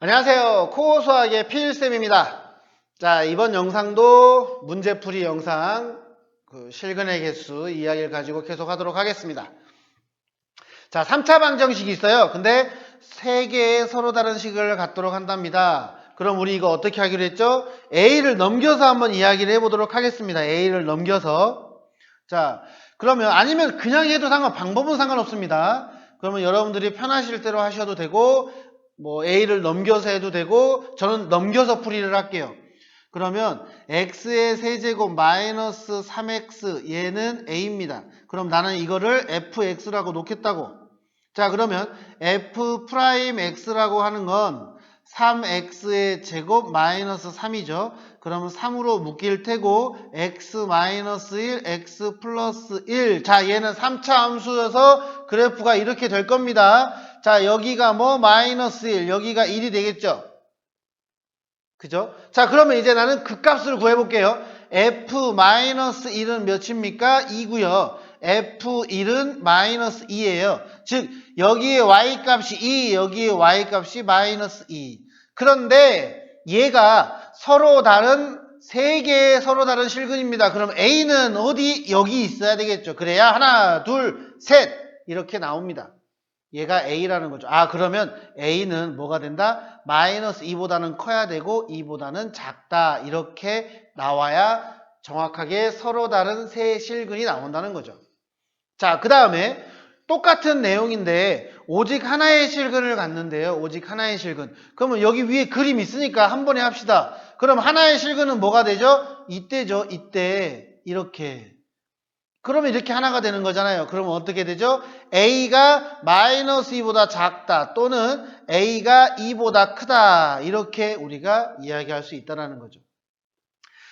안녕하세요. 코어 수학의 필쌤입니다. 자, 이번 영상도 문제풀이 영상, 그 실근의 개수 이야기를 가지고 계속 하도록 하겠습니다. 자, 3차 방정식이 있어요. 근데 세 개의 서로 다른 식을 갖도록 한답니다. 그럼 우리 이거 어떻게 하기로 했죠? A를 넘겨서 한번 이야기를 해보도록 하겠습니다. A를 넘겨서. 자, 그러면 아니면 그냥 해도 상관, 방법은 상관없습니다. 그러면 여러분들이 편하실 대로 하셔도 되고, 뭐 A를 넘겨서 해도 되고, 저는 넘겨서 풀이를 할게요. 그러면 x의 세제곱 마이너스 3x 얘는 a입니다. 그럼 나는 이거를 fx라고 놓겠다고. 자 그러면 f 프라임 x라고 하는 건 3x의 제곱 마이너스 3이죠. 그러면 3으로 묶일 테고 x 마이너스 1, x 플러스 1. 자 얘는 3차 함수여서 그래프가 이렇게 될 겁니다. 자 여기가 뭐 마이너스 1, 여기가 1이 되겠죠. 그죠? 자, 그러면 이제 나는 그 값을 구해볼게요. f-1은 몇입니까? 2고요. F1은 마이너스 2예요. 즉, 여기에 y 값이 2, 여기에 y 값이 마이너스 2. 그런데 얘가 서로 다른 세 개의 서로 다른 실근입니다. 그럼 a는 어디? 여기 있어야 되겠죠. 그래야 하나, 둘, 셋 이렇게 나옵니다. 얘가 A라는 거죠. 아, 그러면 A는 뭐가 된다? 마이너스 2보다는 커야 되고 2보다는 작다. 이렇게 나와야 정확하게 서로 다른 세 실근이 나온다는 거죠. 자, 그 다음에 똑같은 내용인데 오직 하나의 실근을 갖는데요. 오직 하나의 실근. 그러면 여기 위에 그림 있으니까 한 번에 합시다. 그럼 하나의 실근은 뭐가 되죠? 이때죠. 이때. 이렇게. 그러면 이렇게 하나가 되는 거잖아요. 그러면 어떻게 되죠? A가 마이너스 2보다 작다 또는 A가 2보다 크다 이렇게 우리가 이야기할 수 있다는 거죠.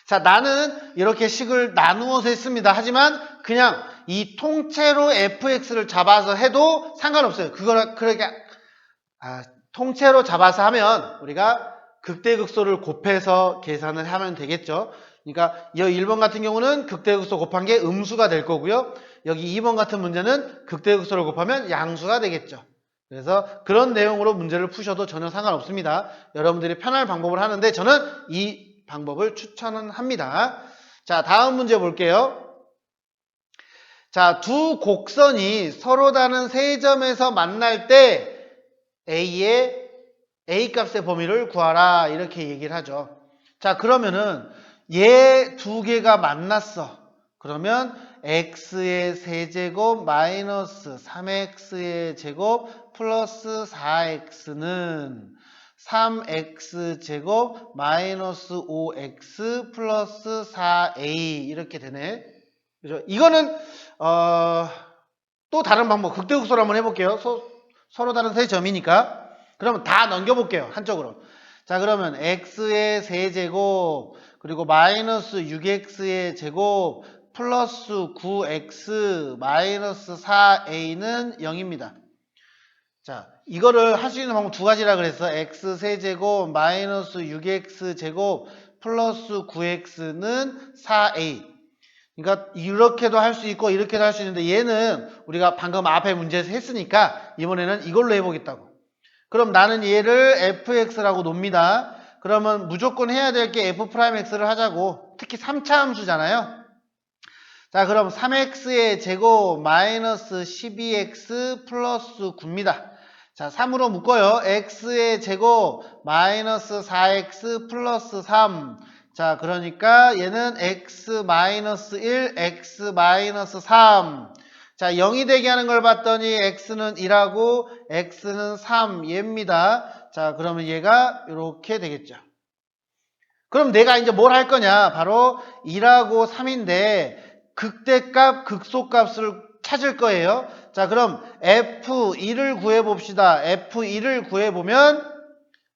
자 나는 이렇게 식을 나누어서 했습니다. 하지만 그냥 이 통째로 fx를 잡아서 해도 상관없어요. 그거를 그렇게 아, 통째로 잡아서 하면 우리가 극대극소를 곱해서 계산을 하면 되겠죠. 그러니까 이 1번 같은 경우는 극대극소 곱한 게 음수가 될 거고요. 여기 2번 같은 문제는 극대극소를 곱하면 양수가 되겠죠. 그래서 그런 내용으로 문제를 푸셔도 전혀 상관없습니다. 여러분들이 편할 방법을 하는데 저는 이 방법을 추천은 합니다. 자, 다음 문제 볼게요. 자, 두 곡선이 서로 다른 세 점에서 만날 때 A의 A 값의 범위를 구하라 이렇게 얘기를 하죠. 자, 그러면은 얘 두 개가 만났어. 그러면 x의 세제곱 마이너스 3x의 제곱 플러스 4x는 3x 제곱 마이너스 5x 플러스 4a 이렇게 되네. 그죠? 이거는 어, 또 다른 방법 극대극소로 한번 해볼게요. 서, 서로 다른 세 점이니까. 그러면 다 넘겨볼게요. 한쪽으로. 자 그러면 x의 세제곱 그리고 마이너스 6x의 제곱 플러스 9x 마이너스 4a는 0입니다. 자 이거를 할 수 있는 방법 두 가지라 그랬어. x 세제곱 마이너스 6x 제곱 플러스 9x는 4a 그러니까 이렇게도 할 수 있고 이렇게도 할 수 있는데 얘는 우리가 방금 앞에 문제에서 했으니까 이번에는 이걸로 해보겠다고. 그럼 나는 얘를 fx라고 놉니다. 그러면 무조건 해야 될 게 f'x를 하자고. 특히 3차 함수잖아요. 자, 그럼 3x의 제곱 마이너스 12x 플러스 9입니다. 자, 3으로 묶어요. x의 제곱 마이너스 4x 플러스 3. 자, 그러니까 얘는 x 마이너스 1, x 마이너스 3. 자, 0이 되게 하는 걸 봤더니 x는 1하고 x는 3 얘입니다. 자, 그러면 얘가 이렇게 되겠죠. 그럼 내가 이제 뭘 할 거냐? 바로 1하고 3인데 극대값, 극소값을 찾을 거예요. 자, 그럼 f1을 구해 봅시다. f1을 구해 보면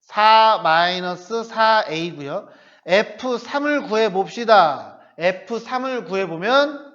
4-4a고요. F3을 구해 봅시다. f3을 구해 보면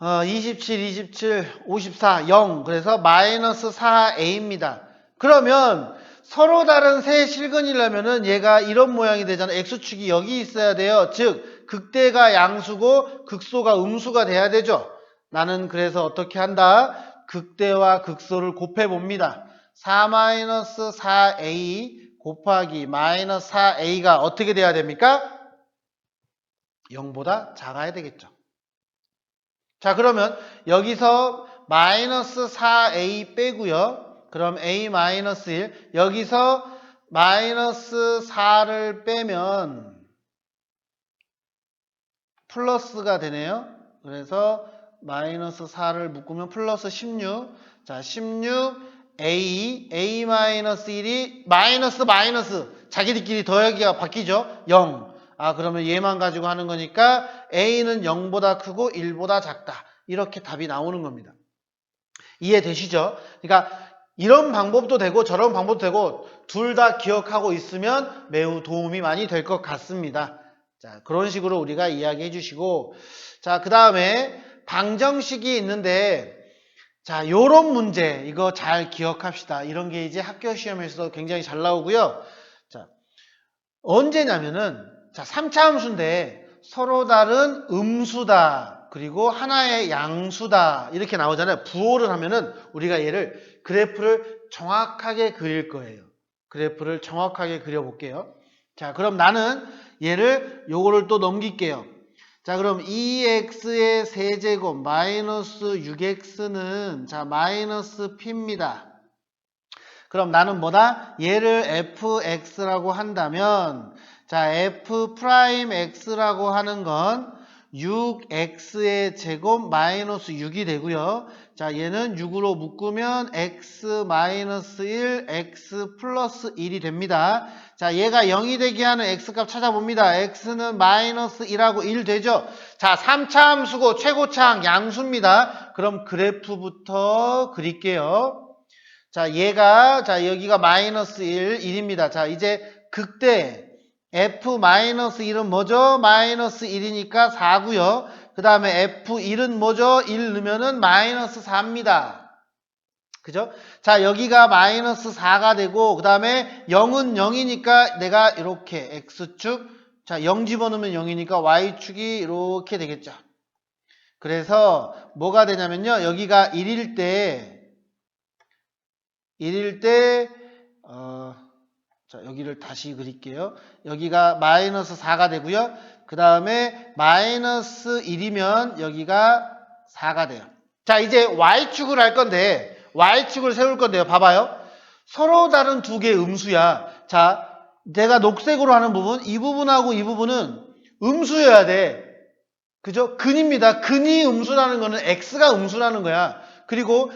어, 27, 27, 54, 0. 그래서 마이너스 4a입니다. 그러면 서로 다른 세 실근이라면은 얘가 이런 모양이 되잖아요. x축이 여기 있어야 돼요. 즉, 극대가 양수고 극소가 음수가 돼야 되죠. 나는 그래서 어떻게 한다? 극대와 극소를 곱해 봅니다. 4 마이너스 4a 곱하기 마이너스 4a가 어떻게 돼야 됩니까? 0보다 작아야 되겠죠. 자, 그러면 여기서 마이너스 4a 빼고요. 그럼 a 마이너스 1. 여기서 마이너스 4를 빼면 플러스가 되네요. 그래서 마이너스 4를 묶으면 플러스 16. 자, 16 a a 마이너스 1이 마이너스 마이너스 자기들끼리 더하기가 바뀌죠. 0. 아, 그러면 얘만 가지고 하는 거니까 a는 0보다 크고 1보다 작다. 이렇게 답이 나오는 겁니다. 이해되시죠? 그러니까 이런 방법도 되고 저런 방법도 되고 둘 다 기억하고 있으면 매우 도움이 많이 될 것 같습니다. 자, 그런 식으로 우리가 이야기해 주시고 자, 그 다음에 방정식이 있는데 자, 요런 문제 이거 잘 기억합시다. 이런 게 이제 학교 시험에서도 굉장히 잘 나오고요. 자, 언제냐면은 자, 3차 함수인데 서로 다른 음수다. 그리고 하나의 양수다. 이렇게 나오잖아요. 부호를 하면은 우리가 얘를 그래프를 정확하게 그릴 거예요. 그래프를 정확하게 그려 볼게요. 자, 그럼 나는 얘를 요거를 또 넘길게요. 자, 그럼 2x의 세제곱 마이너스 6x는 자, 마이너스 p입니다. 그럼 나는 뭐다? 얘를 fx라고 한다면 자, f 프라임 x라고 하는 건 6x의 제곱 마이너스 6이 되고요. 자, 얘는 6으로 묶으면 x 마이너스 1, x 플러스 1이 됩니다. 자, 얘가 0이 되게 하는 x값 찾아봅니다. x는 마이너스 1하고 1 되죠. 자, 3차 함수고 최고차항 양수입니다. 그럼 그래프부터 그릴게요. 자, 얘가 자, 여기가 마이너스 1, 1입니다. 자, 이제 극대 f-1은 뭐죠? 마이너스 1이니까 4고요. 그 다음에 f1은 뭐죠? 1 넣으면은 마이너스 4입니다. 그죠? 자, 여기가 마이너스 4가 되고, 그 다음에 0은 0이니까 내가 이렇게 x축, 자, 0 집어넣으면 0이니까 y축이 이렇게 되겠죠. 그래서 뭐가 되냐면요. 여기가 1일 때, 1일 때, 어, 자, 여기를 다시 그릴게요. 여기가 마이너스 4가 되고요. 그 다음에 마이너스 1이면 여기가 4가 돼요. 자, 이제 y축을 할 건데 y축을 세울 건데요. 봐봐요. 서로 다른 두 개의 음수야. 자, 내가 녹색으로 하는 부분, 이 부분하고 이 부분은 음수여야 돼. 그죠? 근입니다. 근이 음수라는 거는 x가 음수라는 거야. 그리고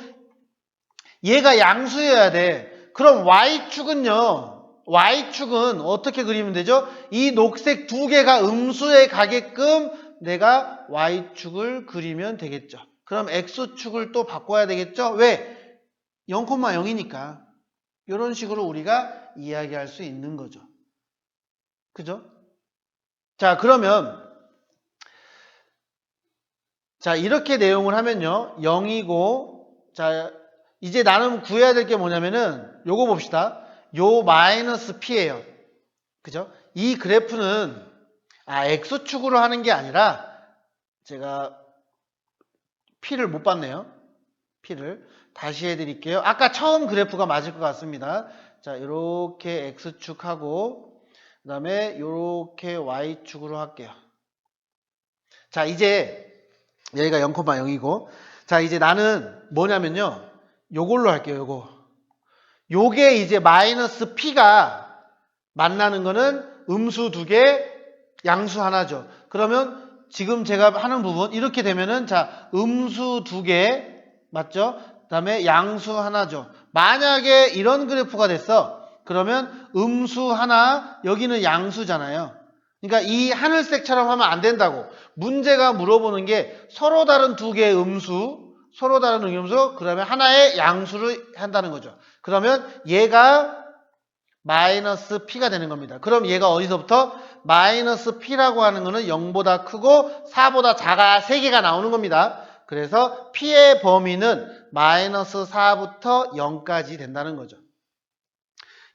얘가 양수여야 돼. 그럼 y축은요. Y축은 어떻게 그리면 되죠? 이 녹색 두 개가 음수에 가게끔 내가 y축을 그리면 되겠죠. 그럼 x축을 또 바꿔야 되겠죠? 왜? 0,0이니까. 이런 식으로 우리가 이야기할 수 있는 거죠. 그죠? 자, 그러면 자, 이렇게 내용을 하면요. 0이고 자, 이제 나는 구해야 될 게 뭐냐면은 요거 봅시다. 요 마이너스 p예요. 그죠? 이 그래프는 아 x축으로 하는 게 아니라 제가 p를 못 봤네요. p를 다시 해드릴게요. 아까 처음 그래프가 맞을 것 같습니다. 자 이렇게 x축하고 그 다음에 이렇게 y축으로 할게요. 자 이제 여기가 0,0이고 자 이제 나는 뭐냐면요. 요걸로 할게요. 요거 요게 이제 마이너스 p가 만나는 거는 음수 두 개, 양수 하나죠. 그러면 지금 제가 하는 부분 이렇게 되면은 자 음수 두 개 맞죠? 그다음에 양수 하나죠. 만약에 이런 그래프가 됐어. 그러면 음수 하나 여기는 양수잖아요. 그러니까 이 하늘색처럼 하면 안 된다고. 문제가 물어보는 게 서로 다른 두 개의 음수, 서로 다른 음수, 그다음에 하나의 양수를 한다는 거죠. 그러면 얘가 마이너스 p가 되는 겁니다. 그럼 얘가 어디서부터? 마이너스 p라고 하는 거는 0보다 크고 4보다 작아 3개가 나오는 겁니다. 그래서 p의 범위는 마이너스 4부터 0까지 된다는 거죠.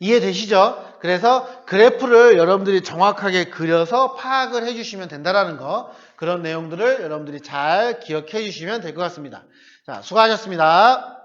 이해되시죠? 그래서 그래프를 여러분들이 정확하게 그려서 파악을 해주시면 된다는 거 그런 내용들을 여러분들이 잘 기억해 주시면 될 것 같습니다. 자, 수고하셨습니다.